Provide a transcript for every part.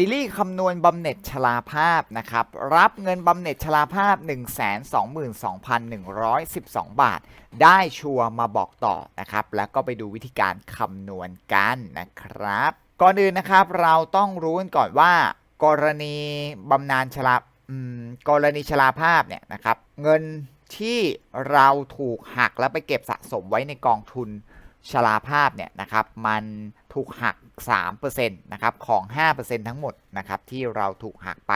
ซีรีส์คำนวณบำเหน็จชราภาพนะครับ รับเงินบำเหน็จชราภาพ 122,112 บาท ได้ชัวร์มาบอกต่อนะครับ แล้วก็ไปดูวิธีการคำนวณกันนะครับ ก่อนอื่นนะครับเราต้องรู้กันก่อนว่า กรณีบำนาญชรากรณีชราภาพเนี่ยนะครับ เงินที่เราถูกหักแล้วไปเก็บสะสมไว้ในกองทุนชราภาพเนี่ยนะครับ มันถูกหัก 3%นะครับของ 5%ทั้งหมดนะครับที่เราถูกหักไป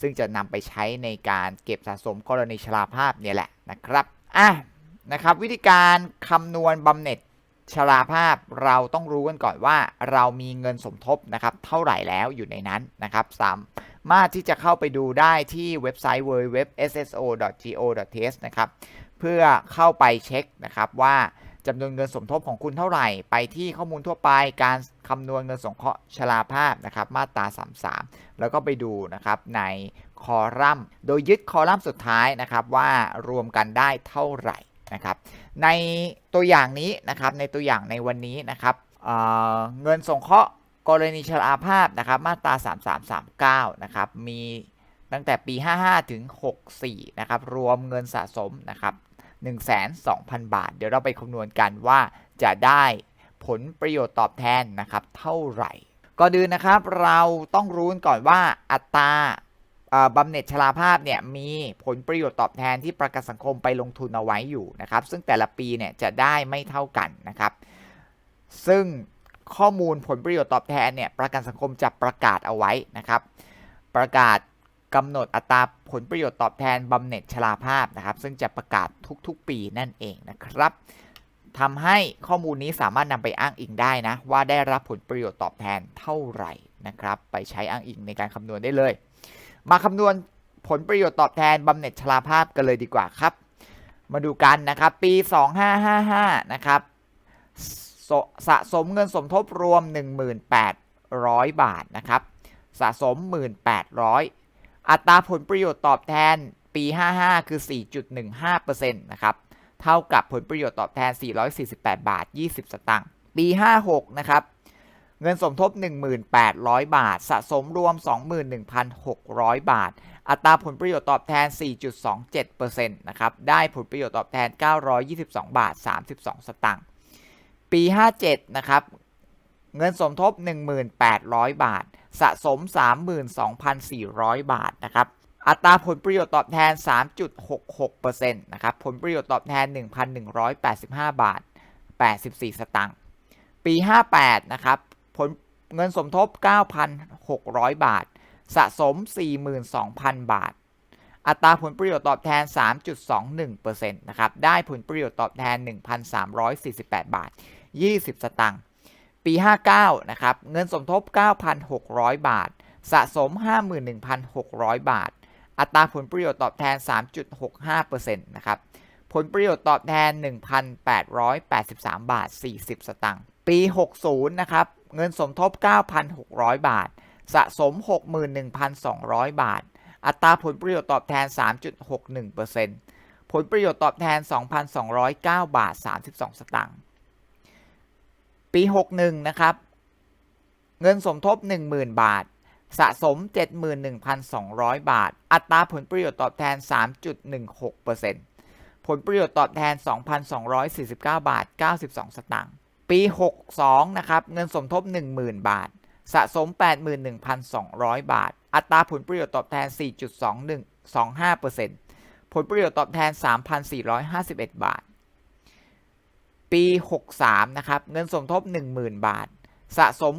ซึ่งจะนำไปใช้ในการเก็บสะสมกรณีชราภาพเนี่ยแหละนะครับอะนะครับวิธีการคำนวณบำเหน็จชราภาพเราต้องรู้กันก่อนว่าเรามีเงินสมทบนะครับเท่าไหร่แล้วอยู่ในนั้นนะครับสามารถที่จะเข้าไปดูได้ที่เว็บไซต์ www.sso.go.th นะครับเพื่อเข้าไปเช็คนะครับว่า จำนวนเงินสมทบของคุณเท่าไหร่ ไปที่ข้อมูลทั่วไปการคำนวณเงินสงเคราะห์ชราภาพนะครับมาตรา 33 แล้วก็ไปดูนะครับในคอลัมน์ โดยยึดคอลัมน์สุดท้ายนะครับว่ารวมกันได้เท่าไหร่นะครับในตัวอย่างนี้นะครับในตัวอย่างในวันนี้นะครับเเงินสงเคราะห์กรณีชราภาพนะครับมาตรา 3339นะครับมีตั้งแต่ปี 55 ถึง 64 นะครับ รวมเงินสะสมนะครับ 1,2,000 บาท เดี๋ยวเราไปคำนวณกันว่าจะได้ผลประโยชน์ตอบแทนนะครับเท่าไหร่ ก่อนอื่นนะครับเราต้องรู้ก่อนว่าอัตราบำเหน็จชราภาพเนี่ยมีผลประโยชน์ตอบแทนที่ประกันสังคมไปลงทุนเอาไว้อยู่นะครับ ซึ่งแต่ละปีเนี่ยจะได้ไม่เท่ากันนะครับ ซึ่งข้อมูลผลประโยชน์ตอบแทนเนี่ยประกันสังคมจะประกาศเอาไว้นะครับ ประกาศ กำหนดอัตราผลประโยชน์ตอบแทนบำเหน็จชราภาพนะครับ ซึ่งจะประกาศทุกๆ ปีนั่นเองนะครับทำให้ข้อมูลนี้สามารถนำไปอ้างอิงได้นะ ว่าได้รับผลประโยชน์ตอบแทนเท่าไหร่นะครับ ไปใช้อ้างอิงในการคำนวณได้เลย มาคำนวณผลประโยชน์ตอบแทนบำเหน็จชราภาพกันเลยดีกว่าครับ มาดูกันนะครับ ปี 2555 นะครับสสะสมเงินสมทบรวม 1,800บาทนะครับ สะสม 1,800 อัตราผลประโยชน์ตอบแทนปี 55 คือ 4.15%นะครับ เท่ากับผลประโยชน์ตอบแทน 448 บาท 20 สตางค์ ปี 56 นะครับ เงินสมทบ 1,800 บาท สะสมรวม 21,600 บาท อัตราผลประโยชน์ตอบแทน 4.27%นะครับ ได้ผลประโยชน์ตอบแทน 922 บาท 32 สตางค์ ปี 57 นะครับ เงินสมทบ 1,800 บาท สะสม 32,400 บาทนะครับอัตราผลประโยชน์ตอบแทน 3.66%นะครับผลประโยชน์ตอบแทน 1,185 บาท 84 สตางค์ปี 58 นะครับผลเงินสมทบ 9,600 บาท สะสม 42,000 บาท อัตราผลประโยชน์ตอบแทน 3.21%นะครับ ได้ผลประโยชน์ตอบแทน 1,348 บาท 20 สตางค์ ปี 59 นะครับ เงินสมทบ 9,600 บาท สะสม 51,600 บาท อัตราผลประโยชน์ตอบแทน 3.65%นะครับ ผลประโยชน์ตอบแทน 1,883 บาท 40 สตางค์ ปี 60 นะครับ เงินสมทบ 9,600 บาท สะสม 61,200 บาท อัตราผลประโยชน์ตอบแทน 3.61%ผลประโยชน์ตอบแทน 2,209 บาท 32 สตางค์ ปี 61 นะครับ เงินสมทบ 10,000 บาท สะสม 71,200 บาท อัตราผลประโยชน์ตอบแทน 3.16%ผลประโยชน์ตอบแทน 2,249 บาท 92 สตางค์ ปี 62 นะครับ เงินสมทบ 10,000 บาท สะสม 81,200 บาท อัตราผลประโยชน์ตอบแทน 4.2125%ผลประโยชน์ตอบแทน 3,451 บาท ปี 63 นะครับ เงินสมทบ 10,000 บาท สะสม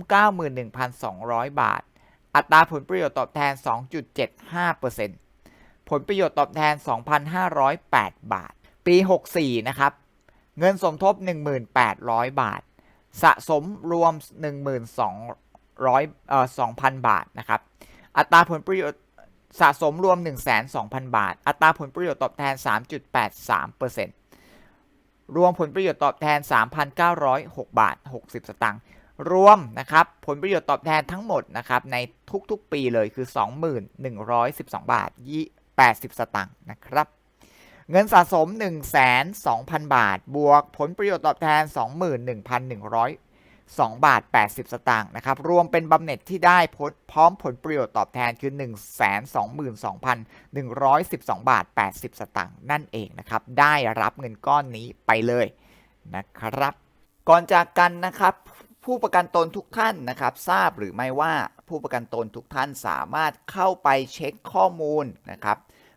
91,200 บาท อัตราผลประโยชน์ตอบแทน 2.75%ผลประโยชน์ตอบแทน 2,508 บาท ปี 64 นะครับ เงินสมทบ 1,800 บาท สะสมรวม 12,000เอ่อ2,000 บาทนะครับ อัตราผลประโยชน์สะสมรวม 1,200,000 บาท อัตราผลประโยชน์ตอบแทน 3.83% รวมผลประโยชน์ตอบแทน 3,906 บาท 60 สตางค์รวมนะครับผลประโยชน์ตอบแทนทั้งหมดนะครับในทุกๆปีเลยคือ 2112บาท 80 สตางค์นะครับเงินสะสม 1 2 0 0 0 บาท บวกผลประโยชน์ตอบแทน 21,100 2 บาท 80 สตางค์นะครับ รวมเป็นบำเหน็จที่ได้พพร้อมผลประโยชน์ตอบแทนคือ 122,112 บาท 80 สตางค์นั่นเองนะครับ ได้รับเงินก้อนนี้ไปเลยนะครับ ก่อนจากกันนะครับ ผู้ประกันตนทุกท่านนะครับ ทราบหรือไม่ว่าผู้ประกันตนทุกท่านสามารถเข้าไปเช็คข้อมูลนะครับ